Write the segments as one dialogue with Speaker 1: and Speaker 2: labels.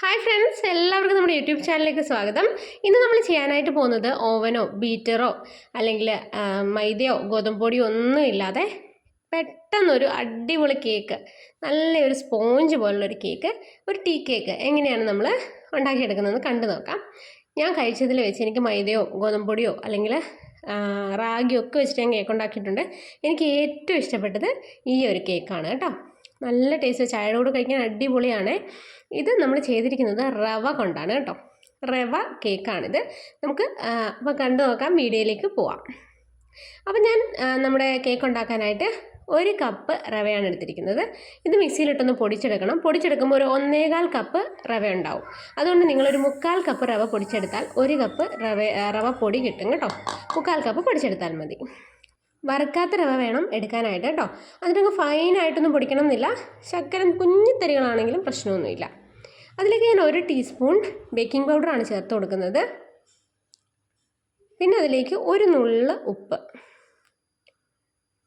Speaker 1: Hi friends എല്ലാവർക്കും നമ്മുടെ YouTube ചാനലിലേക്ക് സ്വാഗതം. ഇന്ന് നമ്മൾ ചെയ്യാനായിട്ട് പോകുന്നത് ഓവനോ ബീറ്ററോ അല്ലെങ്കിൽ മൈദയോ ഗോതമ്പൊടിയോ ഒന്നും ഇല്ലാതെ പെട്ടെന്നൊരു അടിപൊളി കേക്ക് നല്ലൊരു സ്പോഞ്ച് പോലുള്ളൊരു കേക്ക് ഒരു ടീ കേക്ക് എങ്ങനെയാണ് നമ്മൾ ഉണ്ടാക്കിയെടുക്കുന്നതെന്ന് കണ്ടു നോക്കാം. ഞാൻ കഴിച്ചതിൽ വെച്ച് എനിക്ക് മൈദയോ ഗോതമ്പൊടിയോ അല്ലെങ്കിൽ റാഗിയോ ഒക്കെ വെച്ചിട്ട് ഞാൻ കേക്ക് ഉണ്ടാക്കിയിട്ടുണ്ട്. എനിക്ക് ഏറ്റവും ഇഷ്ടപ്പെട്ടത് ഈ ഒരു കേക്കാണ് കേട്ടോ. നല്ല ടേസ്റ്റ്. ചായയുടെ കൂടെ കഴിക്കാൻ അടിപൊളിയാണ്. ഇത് നമ്മൾ ചെയ്തിരിക്കുന്നത് റവ കൊണ്ടാണ് കേട്ടോ. റവ കേക്കാണിത്. നമുക്ക് അപ്പോൾ കണ്ടു നോക്കാം വീഡിയോയിലേക്ക് പോവാം. അപ്പോൾ ഞാൻ നമ്മുടെ കേക്ക് ഉണ്ടാക്കാനായിട്ട് ഒരു കപ്പ് റവയാണ് എടുത്തിരിക്കുന്നത്. ഇത് മിക്സിയിലിട്ടൊന്ന് പൊടിച്ചെടുക്കണം. പൊടിച്ചെടുക്കുമ്പോൾ ഒരു ഒന്നേകാൽ കപ്പ് റവ ഉണ്ടാവും. അതുകൊണ്ട് നിങ്ങളൊരു മുക്കാൽ കപ്പ് റവ പൊടിച്ചെടുത്താൽ ഒരു കപ്പ് റവ റവ പൊടി കിട്ടും കേട്ടോ. മുക്കാൽ കപ്പ് പൊടിച്ചെടുത്താൽ മതി. വറുക്കാത്ത റവ വേണം എടുക്കാനായിട്ട് കേട്ടോ. അതിനൊക്കെ ഫൈനായിട്ടൊന്നും പൊടിക്കണം എന്നില്ല ശർക്കര കുഞ്ഞു തരികളാണെങ്കിലും പ്രശ്നമൊന്നുമില്ല. അതിലേക്ക് ഞാൻ ഒരു ടീസ്പൂൺ ബേക്കിംഗ് പൗഡറാണ് ചേർത്ത് കൊടുക്കുന്നത്. പിന്നെ അതിലേക്ക് ഒരു നുള്ള് ഉപ്പ്.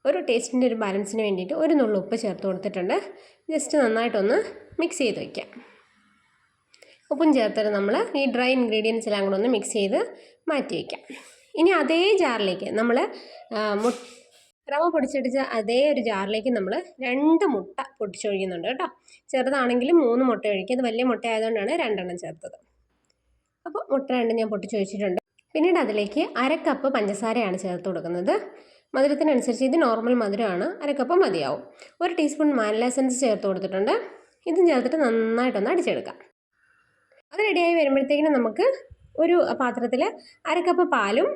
Speaker 1: ഒരു ടേസ്റ്റിന്റെ ഒരു ബാലൻസിന് വേണ്ടിയിട്ട് ഒരു നുള്ള് ഉപ്പ് ചേർത്ത് കൊടുത്തിട്ടുണ്ട്. ജസ്റ്റ് നന്നായിട്ടൊന്ന് മിക്സ് ചെയ്ത് വയ്ക്കാം ഉപ്പും ചേർത്തിട്ട് നമ്മൾ ഈ ഡ്രൈ ഇൻഗ്രീഡിയൻസ് എല്ലാം കൂടെ ഒന്ന് മിക്സ് ചെയ്ത് മാറ്റി വയ്ക്കാം ഇനി അതേ ജാറിലേക്ക് നമ്മൾ റവ പൊടിച്ചടിച്ച അതേ ഒരു ജാറിലേക്ക് നമ്മൾ രണ്ട് മുട്ട പൊട്ടിച്ചൊഴിക്കുന്നുണ്ട് കേട്ടോ. ചെറുതാണെങ്കിലും മൂന്ന് മുട്ട ഒഴിക്കുക. അത് വലിയ മുട്ട ആയതുകൊണ്ടാണ് രണ്ടെണ്ണം ചേർത്തത്. അപ്പോൾ മുട്ട രണ്ടും ഞാൻ പൊട്ടിച്ചൊഴിച്ചിട്ടുണ്ട്. പിന്നീട് അതിലേക്ക് അരക്കപ്പ് കപ്പ് പഞ്ചസാരയാണ് ചേർത്ത് കൊടുക്കുന്നത്. മധുരത്തിനനുസരിച്ച് ഇത് നോർമൽ മധുരമാണ്. അരക്കപ്പ് കപ്പ് മതിയാവും. ഒരു ടീസ്പൂൺ എസൻസ് ചേർത്ത് കൊടുത്തിട്ടുണ്ട്. ഇതും ചേർത്തിട്ട് നന്നായിട്ടൊന്ന് അടിച്ചെടുക്കാം. അത് റെഡിയായി വരുമ്പോഴത്തേക്കിനും നമുക്ക് ഒരു പാത്രത്തിൽ അരക്കപ്പ് കപ്പ് പാലും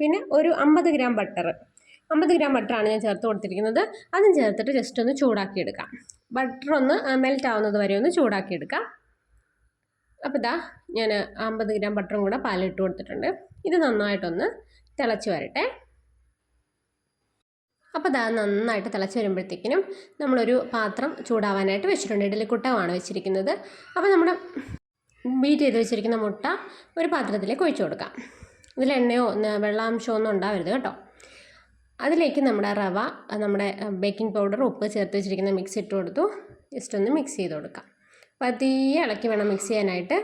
Speaker 1: പിന്നെ ഒരു അമ്പത് ഗ്രാം ബട്ടർ അമ്പത് ഗ്രാം ബട്ടറാണ് ഞാൻ ചേർത്ത് കൊടുത്തിരിക്കുന്നത്. അതും ചേർത്തിട്ട് ജസ്റ്റ് ഒന്ന് ചൂടാക്കിയെടുക്കാം. ബട്ടർ ഒന്ന് മെൽറ്റ് ആവുന്നത് വരെ ഒന്ന് ചൂടാക്കിയെടുക്കാം. അപ്പോൾ ഇതാ ഞാൻ അമ്പത് ഗ്രാം ബട്ടറും കൂടെ പാലിട്ട് കൊടുത്തിട്ടുണ്ട്. ഇത് നന്നായിട്ടൊന്ന് തിളച്ച് വരട്ടെ. അപ്പോൾ ഇതാ നന്നായിട്ട് തിളച്ച് വരുമ്പോഴത്തേക്കിനും നമ്മളൊരു പാത്രം ചൂടാവാനായിട്ട് വെച്ചിട്ടുണ്ട്. ഇഡലിക്കുട്ടമാണ് വെച്ചിരിക്കുന്നത്. അപ്പോൾ നമ്മുടെ ബീറ്റ് ചെയ്ത് വെച്ചിരിക്കുന്ന മുട്ട ഒരു പാത്രത്തിലേക്ക് ഒഴിച്ചു കൊടുക്കാം. ഇതിൽ എണ്ണയോ വെള്ളാംശമോ ഒന്നും ഉണ്ടാവരുത് കേട്ടോ. അതിലേക്ക് നമ്മുടെ റവ നമ്മുടെ ബേക്കിംഗ് പൗഡർ ഉപ്പ് ചേർത്ത് വെച്ചിരിക്കുന്ന മിക്സ് ഇട്ട് കൊടുത്തു. ജസ്റ്റ് ഒന്ന് മിക്സ് ചെയ്ത് കൊടുക്കാം. പതിയെ ഇളക്കി വേണം മിക്സ് ചെയ്യാനായിട്ട്.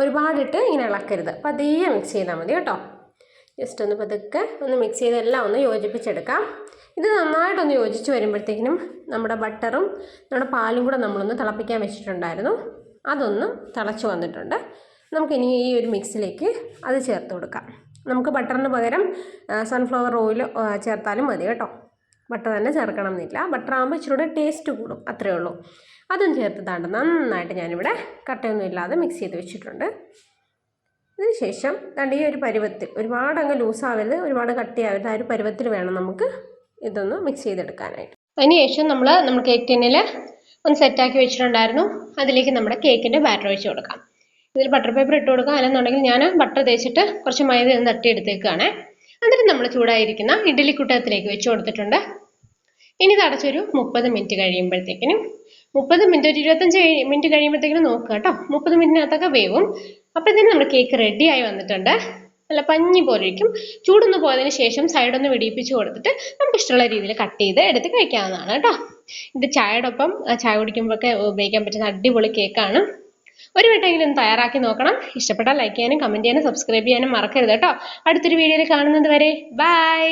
Speaker 1: ഒരുപാടിട്ട് ഇങ്ങനെ ഇളക്കരുത്. പതിയെ മിക്സ് ചെയ്താൽ മതി കേട്ടോ. ജസ്റ്റ് ഒന്ന് പതുക്കെ ഒന്ന് മിക്സ് ചെയ്തെല്ലാം ഒന്ന് യോജിപ്പിച്ചെടുക്കാം. ഇത് നന്നായിട്ടൊന്ന് യോജിച്ച് വരുമ്പോഴത്തേക്കിനും നമ്മുടെ ബട്ടറും നമ്മുടെ പാലും കൂടെ നമ്മളൊന്ന് തിളപ്പിക്കാൻ വെച്ചിട്ടുണ്ടായിരുന്നു. അതൊന്ന് തിളച്ച് വന്നിട്ടുണ്ട്. നമുക്കിനി ഈ ഒരു മിക്സിലേക്ക് അത് ചേർത്ത് കൊടുക്കാം. നമുക്ക് ബട്ടറിന് പകരം സൺഫ്ലവർ ഓയിൽ ചേർത്താലും മതി കേട്ടോ. ബട്ടർ തന്നെ ചേർക്കണം എന്നില്ല ബട്ടർ ആകുമ്പോൾ ഇച്ചിരി കൂടെ ടേസ്റ്റ് കൂടും അത്രയേ ഉള്ളൂ. അതും ചേർത്തിട്ടാണ്ട് നന്നായിട്ട് ഞാനിവിടെ കട്ടയൊന്നും ഇല്ലാതെ മിക്സ് ചെയ്ത് വെച്ചിട്ടുണ്ട്. ഇതിന് ശേഷം രണ്ട് ഈ ഒരു പരുവത്തിൽ ഒരുപാട് അങ്ങ് ലൂസാവരുത് ഒരുപാട് കട്ടിയാവരുത് ആ ഒരു പരുവത്തിൽ വേണം നമുക്ക് ഇതൊന്ന് മിക്സ് ചെയ്തെടുക്കാനായിട്ട്. അതിന് ശേഷം നമ്മൾ നമ്മൾ കേക്ക് ടിന്നിൽ ഒന്ന് സെറ്റാക്കി വെച്ചിട്ടുണ്ടായിരുന്നു. അതിലേക്ക് നമ്മുടെ കേക്കിന്റെ ബാറ്റർ ഒഴിച്ച് കൊടുക്കാം. ഇതിൽ ബട്ടർ പേപ്പർ ഇട്ട് കൊടുക്കാം. അല്ലെന്നുണ്ടെങ്കിൽ ഞാൻ ബട്ടർ തേച്ചിട്ട് കുറച്ച് മൈദ ഒന്ന് തട്ടിയെടുത്തേക്കാണ് എന്നിട്ട് നമ്മൾ ചൂടായിരിക്കുന്ന ഇഡ്ഡലി കുട്ടകത്തിലേക്ക് വെച്ച് കൊടുത്തിട്ടുണ്ട്. ഇനി ഇത് അടച്ചൊരു മുപ്പത് മിനിറ്റ് കഴിയുമ്പോഴത്തേക്കിനും മുപ്പത് മിനിറ്റ് ഒരു ഇരുപത്തഞ്ച് മിനിറ്റ് കഴിയുമ്പോഴത്തേക്കിനും നോക്കുക കേട്ടോ. മുപ്പത് മിനിറ്റിനകത്തൊക്കെ വേവും. അപ്പോഴത്തേനും നമ്മുടെ കേക്ക് റെഡിയായി വന്നിട്ടുണ്ട്. നല്ല പഞ്ഞി പോലെ ഇരിക്കും. ചൂടൊന്ന് പോയതിന് ശേഷം സൈഡൊന്ന് വെടിയിപ്പിച്ച് കൊടുത്തിട്ട് നമുക്ക് ഇഷ്ടമുള്ള രീതിയിൽ കട്ട് ചെയ്ത് എടുത്ത് കഴിക്കാവുന്നതാണ് കേട്ടോ. ഇത് ചായയോടൊപ്പം ചായ കുടിക്കുമ്പോഴൊക്കെ ഉപയോഗിക്കാൻ പറ്റുന്ന അടിപൊളി കേക്കാണ്. ഒരു വട്ടമെങ്കിലും തയ്യാറാക്കി നോക്കണം. ഇഷ്ടപ്പെട്ടാൽ ലൈക്ക് ചെയ്യാനും കമന്റ് ചെയ്യാനും സബ്സ്ക്രൈബ് ചെയ്യാനും മറക്കരുത് കേട്ടോ. അടുത്തൊരു വീഡിയോയിൽ കാണുന്നത് വരെ ബൈ